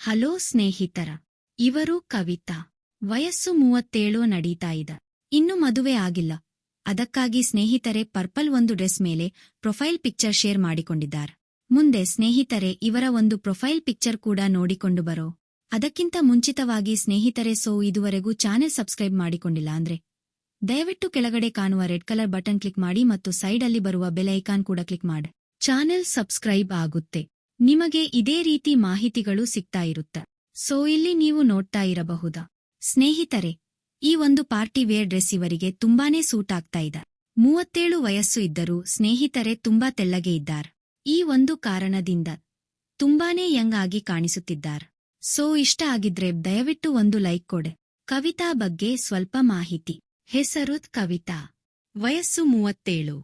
Hello ಸ್ನೇಹಿತರ, ಇವರು ಕವಿತಾ, ವಯಸ್ಸು ಮೂವತ್ತೇಳು ನಡೀತಾ ಇದ. ಇನ್ನು ಮದುವೆ ಆಗಿಲ್ಲ. ಅದಕ್ಕಾಗಿ ಸ್ನೇಹಿತರೆ, ಪರ್ಪಲ್ ಒಂದು ಡ್ರೆಸ್ ಮೇಲೆ ಪ್ರೊಫೈಲ್ ಪಿಕ್ಚರ್ ಶೇರ್ ಮಾಡಿಕೊಂಡಿದ್ದಾರೆ. ಮುಂದೆ ಸ್ನೇಹಿತರೆ, ಇವರ ಒಂದು ಪ್ರೊಫೈಲ್ ಪಿಕ್ಚರ್ ಕೂಡ ನೋಡಿಕೊಂಡು ಬರೋ. ಅದಕ್ಕಿಂತ ಮುಂಚಿತವಾಗಿ ಸ್ನೇಹಿತರೆ, ಸೋ ಇದುವರೆಗೂ ಚಾನೆಲ್ ಸಬ್ಸ್ಕ್ರೈಬ್ ಮಾಡಿಕೊಂಡಿಲ್ಲ ಅಂದ್ರೆ, ದಯವಿಟ್ಟು ಕೆಳಗಡೆ ಕಾಣುವ ರೆಡ್ ಕಲರ್ ಬಟನ್ ಕ್ಲಿಕ್ ಮಾಡಿ ಮತ್ತು ಸೈಡ್ ಅಲ್ಲಿ ಬರುವ ಬೆಲ್ ಐಕಾನ್ ಕೂಡ ಕ್ಲಿಕ್ ಮಾಡಿ. ಚಾನೆಲ್ ಸಬ್ಸ್ಕ್ರೈಬ್ ಆಗುತ್ತೆ. ನಿಮಗೆ ಇದೇ ರೀತಿ ಮಾಹಿತಿಗಳು ಸಿಗ್ತಾ ಇರುತ್ತೆ. ಸೋ, ಇಲ್ಲಿ ನೀವು ನೋಡ್ತಾ ಇರಬಹುದಾ? ಸ್ನೇಹಿತರೆ, ಈ ಒಂದು ಪಾರ್ಟಿ ವೇರ್ ಡ್ರೆಸ್ ಇವರಿಗೆ ತುಂಬಾನೇ ಸೂಟ್ ಆಗ್ತಾ ಇದೆ. ಮೂವತ್ತೇಳು ವಯಸ್ಸು ಇದ್ದರೂ ಸ್ನೇಹಿತರೆ ತುಂಬಾ ತೆಳ್ಳಗೆ ಇದ್ದಾರ್. ಈ ಒಂದು ಕಾರಣದಿಂದ ತುಂಬಾನೇ ಯಂಗ್ ಆಗಿ ಕಾಣಿಸುತ್ತಿದ್ದಾರ್. ಸೋ, ಇಷ್ಟ ಆಗಿದ್ರೆ ದಯವಿಟ್ಟು ಒಂದು ಲೈಕ್ ಕೊಡೆ. ಕವಿತಾ ಬಗ್ಗೆ ಸ್ವಲ್ಪ ಮಾಹಿತಿ. ಹೆಸರು ಕವಿತಾ, ವಯಸ್ಸು ಮೂವತ್ತೇಳು.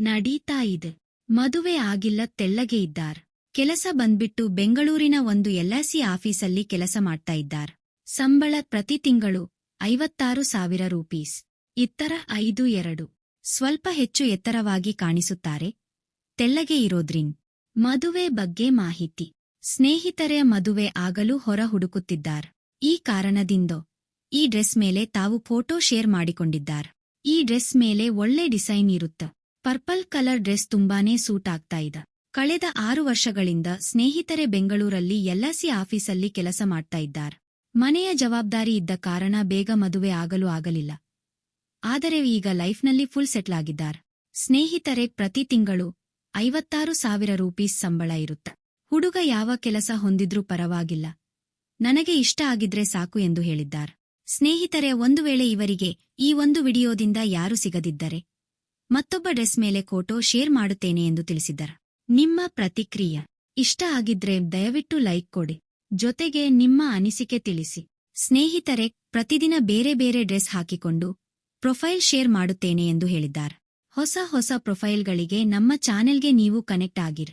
ನಡೀತಾ ಇದೆ. ಮದುವೆ ಆಗಿಲ್ಲ, ತೆಳ್ಳಗೆ ಇದ್ದಾರ್. ಕೆಲಸ ಬಂದ್ಬಿಟ್ಟು ಬೆಂಗಳೂರಿನ ಒಂದು ಎಲ್ಐಸಿ ಆಫೀಸಲ್ಲಿ ಕೆಲಸ ಮಾಡ್ತಾ ಇದ್ದಾರ್. ಸಂಬಳ ಪ್ರತಿ ತಿಂಗಳು ಐವತ್ತಾರು ಸಾವಿರ ರೂಪೀಸ್. ಇತ್ತರ ಐದು ಎರಡು. ಸ್ವಲ್ಪ ಹೆಚ್ಚು ಎತ್ತರವಾಗಿ ಕಾಣಿಸುತ್ತಾರೆ. ತೆಲ್ಲಗೆ ಇರೋದ್ರಿನ್. ಮದುವೆ ಬಗ್ಗೆ ಮಾಹಿತಿ. ಸ್ನೇಹಿತರೆ, ಮದುವೆ ಆಗಲು ಹೊರ ಹುಡುಕುತ್ತಿದ್ದಾರ್. ಈ ಕಾರಣದಿಂದ ಈ ಡ್ರೆಸ್ ಮೇಲೆ ತಾವು ಫೋಟೋ ಶೇರ್ ಮಾಡಿಕೊಂಡಿದ್ದಾರ್. ಈ ಡ್ರೆಸ್ ಮೇಲೆ ಒಳ್ಳೆ ಡಿಸೈನ್ ಇರುತ್ತ. ಪರ್ಪಲ್ ಕಲರ್ ಡ್ರೆಸ್ ತುಂಬಾನೇ ಸೂಟ್ ಆಗ್ತಾ ಇದೆ. ಕಳೆದ ಆರು ವರ್ಷಗಳಿಂದ ಸ್ನೇಹಿತರೆ ಬೆಂಗಳೂರಲ್ಲಿ ಎಲ್ಲಾಸಿ ಆಫೀಸಲ್ಲಿ ಕೆಲಸ ಮಾಡ್ತಾ ಇದ್ದಾರ್. ಮನೆಯ ಜವಾಬ್ದಾರಿ ಇದ್ದ ಕಾರಣ ಬೇಗ ಮದುವೆ ಆಗಲು ಆಗಲಿಲ್ಲ. ಆದರೆ ಈಗ ಲೈಫ್ನಲ್ಲಿ ಫುಲ್ ಸೆಟ್ಲ್ ಆಗಿದ್ದಾರ್. ಸ್ನೇಹಿತರೆ, ಪ್ರತಿ ತಿಂಗಳು ಐವತ್ತಾರು ಸಾವಿರ ರೂಪೀಸ್ ಸಂಬಳ ಇರುತ್ತ. ಹುಡುಗ ಯಾವ ಕೆಲಸ ಹೊಂದಿದ್ರೂ ಪರವಾಗಿಲ್ಲ. ನನಗೆ ಇಷ್ಟ ಆಗಿದ್ರೆ ಸಾಕು ಎಂದು ಹೇಳಿದ್ದಾರೆ. ಸ್ನೇಹಿತರೆ, ಒಂದು ವೇಳೆ ಇವರಿಗೆ ಈ ಒಂದು ವಿಡಿಯೋದಿಂದ ಯಾರು ಸಿಗದಿದ್ದರೆ ಮತ್ತೊಬ್ಬ ಡ್ರೆಸ್ ಮೇಲೆ ಫೋಟೋ ಶೇರ್ ಮಾಡುತ್ತೇನೆ ಎಂದು ತಿಳಿಸಿದ್ದಾರೆ. ನಿಮ್ಮ ಪ್ರತಿಕ್ರಿಯೆ. ಇಷ್ಟ ಆಗಿದ್ರೆ ದಯವಿಟ್ಟು ಲೈಕ್ ಕೊಡಿ. ಜೊತೆಗೆ ನಿಮ್ಮ ಅನಿಸಿಕೆ ತಿಳಿಸಿ. ಸ್ನೇಹಿತರೆ, ಪ್ರತಿದಿನ ಬೇರೆ ಬೇರೆ ಡ್ರೆಸ್ ಹಾಕಿಕೊಂಡು ಪ್ರೊಫೈಲ್ ಶೇರ್ ಮಾಡುತ್ತೇನೆ ಎಂದು ಹೇಳಿದ್ದಾರೆ. ಹೊಸ ಹೊಸ ಪ್ರೊಫೈಲ್ಗಳಿಗೆ ನಮ್ಮ ಚಾನೆಲ್ಗೆ ನೀವು ಕನೆಕ್ಟ್ ಆಗಿರ್.